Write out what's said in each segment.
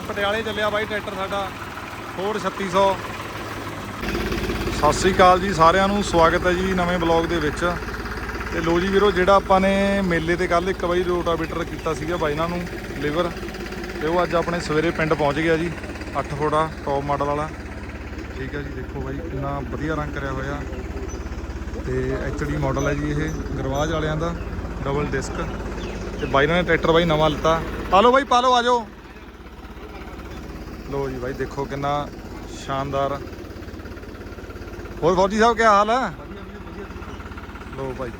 ਤੇ ਪਟਿਆਲੇ ਚੱਲਿਆ ਬਾਈ ਟਰੈਕਟਰ ਸਾਡਾ ਫੋਰ 3600 ਸਤਿ ਸ੍ਰੀ ਅਕਾਲ ਜੀ, ਸਾਰਿਆਂ ਨੂੰ ਸਵਾਗਤ ਹੈ ਜੀ ਨਵੇਂ ਬਲੌਗ ਦੇ ਵਿੱਚ। ਤੇ ਲੋ ਜੀ ਵੀਰੋ, ਜਿਹੜਾ ਆਪਾਂ ਨੇ ਮੇਲੇ ਤੇ ਕੱਲ ਇੱਕ ਵਾਰੀ ਰੋਟਾਵੇਟਰ ਕੀਤਾ ਸੀਗਾ ਬਾਈ ਇਹਨਾਂ ਨੂੰ, ਲਿਵਰ। ਤੇ ਉਹ ਅੱਜ ਆਪਣੇ ਸਵੇਰੇ ਪਿੰਡ ਪਹੁੰਚ ਗਿਆ ਜੀ 8 ਫੋੜਾ, ਟੌਪ ਮਾਡਲ ਵਾਲਾ। ਠੀਕ ਹੈ ਜੀ, ਦੇਖੋ ਬਾਈ, ਕਿੰਨਾ ਵਧੀਆ ਰੰਗ ਕਰਿਆ ਹੋਇਆ। ਤੇ ਐਚਡੀ ਮਾਡਲ ਹੈ ਜੀ ਇਹ, ਗਰਵਾਜ ਵਾਲਿਆਂ ਦਾ ਡਬਲ ਡਿਸਕ ਤੇ ਬਾਈ ਨੇ ਟਰੈਕਟਰ ਬਾਈ ਨਵਾਂ ਲਿੱਤਾ। ਪਾ ਲਓ ਬਾਈ, ਪਾ ਲਓ, ਆ ਜਾਓ। ਲੋ ਜੀ ਬਾਈ ਦੇਖੋ ਕਿੰਨਾ ਸ਼ਾਨਦਾਰ। ਹੋਰ ਫੌਜੀ ਸਾਹਿਬ ਕੀ ਹਾਲ ਹੈ? ਲੋ ਬਾਈ।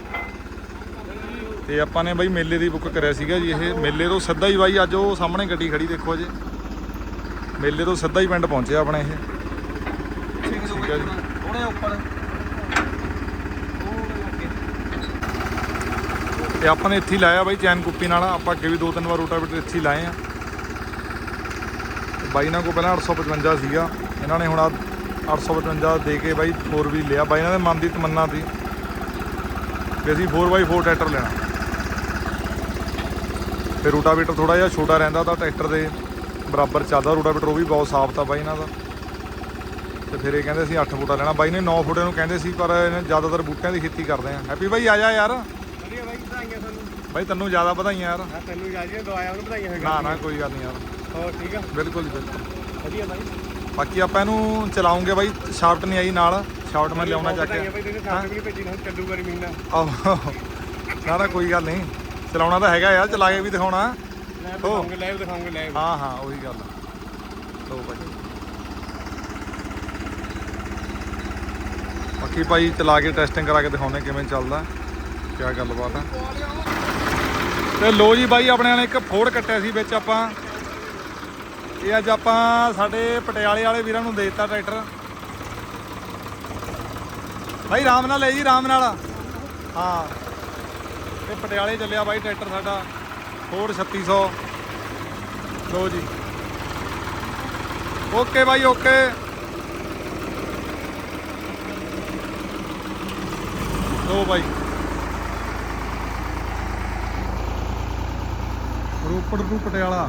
ਤੇ ਆਪਾਂ ਨੇ ਬਾਈ ਮੇਲੇ ਦੀ ਬੁੱਕ ਕਰਿਆ ਸੀਗਾ ਜੀ ਇਹ ਮੇਲੇ ਤੋਂ ਸਿੱਧਾ ਹੀ ਬਾਈ ਅੱਜ ਉਹ ਸਾਹਮਣੇ ਗੱਡੀ ਖੜੀ ਦੇਖੋ ਜੀ ਮੇਲੇ ਤੋਂ ਸਿੱਧਾ ਹੀ ਪਿੰਡ ਪਹੁੰਚਿਆ ਆਪਣੇ ਇਹ। ਠੀਕ ਹੈ ਜੀ ਉਹਨੇ ਉੱਪਰ। ਤੇ ਆਪਾਂ ਨੇ ਇੱਥੇ ਲਾਇਆ ਬਾਈ ਚੈਨ ਕੁੱਪੀ ਨਾਲ। ਆਪਾਂ ਅੱਗੇ ਵੀ ਦੋ ਤਿੰਨ ਵਾਰ ਰੋਟਾਵੇਟਰ ਇੱਥੇ ਲਾਏ ਆ। ਬਾਈ ਨਾਲ ਕੋ ਪਹਿਲਾਂ 855 ਸੀਗਾ। ਇਹਨਾਂ ਨੇ ਹੁਣ ਆਹ 855 ਦੇ ਕੇ ਬਾਈ 4 ਵੀ ਲਿਆ। ਬਾਈ ਇਹਨਾਂ ਦੇ ਮਨ ਦੀ ਤਮੰਨਾ ਸੀ ਕਿ ਅਸੀਂ 4x4 ਟਰੈਕਟਰ ਲੈਣਾ। ਤੇ ਰੋਟਾਵੇਟਰ ਥੋੜਾ ਜਿਹਾ ਛੋਟਾ ਰਹਿੰਦਾ ਤਾਂ ਟਰੈਕਟਰ ਦੇ ਬਰਾਬਰ ਚੱਲਦਾ। ਰੋਟਾਵੇਟਰ ਉਹ ਵੀ ਬਹੁਤ ਸਾਫ਼ ਤਾਂ ਬਾਈ ਇਹਨਾਂ ਦਾ। ਤੇ ਫਿਰ ਇਹ ਕਹਿੰਦੇ ਸੀ 8 ਫੁੱਟਾ ਲੈਣਾ। ਬਾਈ ਨੇ 9 ਫੁੱਟੇ ਨੂੰ ਕਹਿੰਦੇ ਸੀ, ਪਰ ਇਹਨੇ ਜ਼ਿਆਦਾਤਰ ਬੂਟਿਆਂ ਦੀ ਖੇਤੀ ਕਰਦੇ ਆ। ਹੈਪੀ ਬਾਈ, ਆ ਜਾ ਯਾਰ ਵਧੀਆ ਬਾਈ ਵਧਾਈਆਂ ਤੁਹਾਨੂੰ ਬਾਈ ਤੈਨੂੰ ਜ਼ਿਆਦਾ ਵਧਾਈਆਂ ਯਾਰ। ਮੈਂ ਤੈਨੂੰ ਜਾਜੀਆਂ ਦਵਾਇਆ ਉਹਨੂੰ ਵਧਾਈਆਂ ਹੋਈਆਂ ਨਾ ਨਾ ਕੋਈ ਗੱਲ ਨਹੀਂ ਯਾਰ। ਹੋਰ ਠੀਕ ਆ? ਬਿਲਕੁਲ ਜੀ ਬਿਲਕੁਲ। ਵਧੀਆ ਬਾਈ। ਬਾਕੀ ਆਪਾਂ ਇਹਨੂੰ ਚਲਾਉਂਗੇ ਬਾਈ ਸ਼ਾਫਟ ਨਹੀਂ ਆਈ ਨਾਲ। ਸ਼ਾਫਟ ਮੈਂ ਲਿਆਉਣਾ ਚੱਕ ਵਧਾਈਆਂ ਬਾਈ ਵੀ ਭੇਜੀ ਨਾ ਮਹੀਨਾ ਆਹੋ। ਨਾ ਨਾ ਕੋਈ ਗੱਲ ਨਹੀਂ। ਚਲਾਉਣਾ ਤਾਂ ਹੈਗਾ ਯਾਰ ਚਲਾ ਕੇ ਵੀ ਦਿਖਾਉਣਾ। ਲੈ ਦਿਖਾਉਂਗੇ ਲਾਈਵ ਦਿਖਾਉਂਗੇ ਲਾਈਵ ਹਾਂ ਹਾਂ ਉਹੀ ਗੱਲ। ਲਓ ਬਾਈ। ਬਾਕੀ ਭਾਈ ਚਲਾ ਕੇ ਟੈਸਟਿੰਗ ਕਰਾ ਕੇ ਦਿਖਾਉਂਦੇ ਕਿਵੇਂ ਚੱਲਦਾ। ਕਿਆ ਗੱਲਬਾਤ ਆ? ਤੇ ਲੋ ਜੀ ਬਾਈ, ਆਪਣੇ ਨੇ ਇੱਕ ਫੋੜ ਕੱਟਿਆ ਸੀ ਵਿੱਚ ਆਪਾਂ। ਇਹ ਅੱਜ ਆਪਾਂ ਸਾਡੇ ਪਟਿਆਲੇ ਵਾਲੇ ਵੀਰਾਂ ਨੂੰ ਦੇ ਦਿੱਤਾ ਟਰੈਕਟਰ। ਭਾਈ ਆਰਾਮ ਨਾਲ ਲੈ ਜੀ, ਆਰਾਮ ਨਾਲ। ਹਾਂ। ਤੇ ਪਟਿਆਲੇ ਚੱਲਿਆ ਬਾਈ ਟਰੈਕਟਰ ਸਾਡਾ, ਫੋੜ 3600 ਲੋ ਜੀ। ਓਕੇ ਬਾਈ, ਓਕੇ। ਲੋ ਬਾਈ। ਰੋਪੜ ਤੋਂ ਪਟਿਆਲਾ।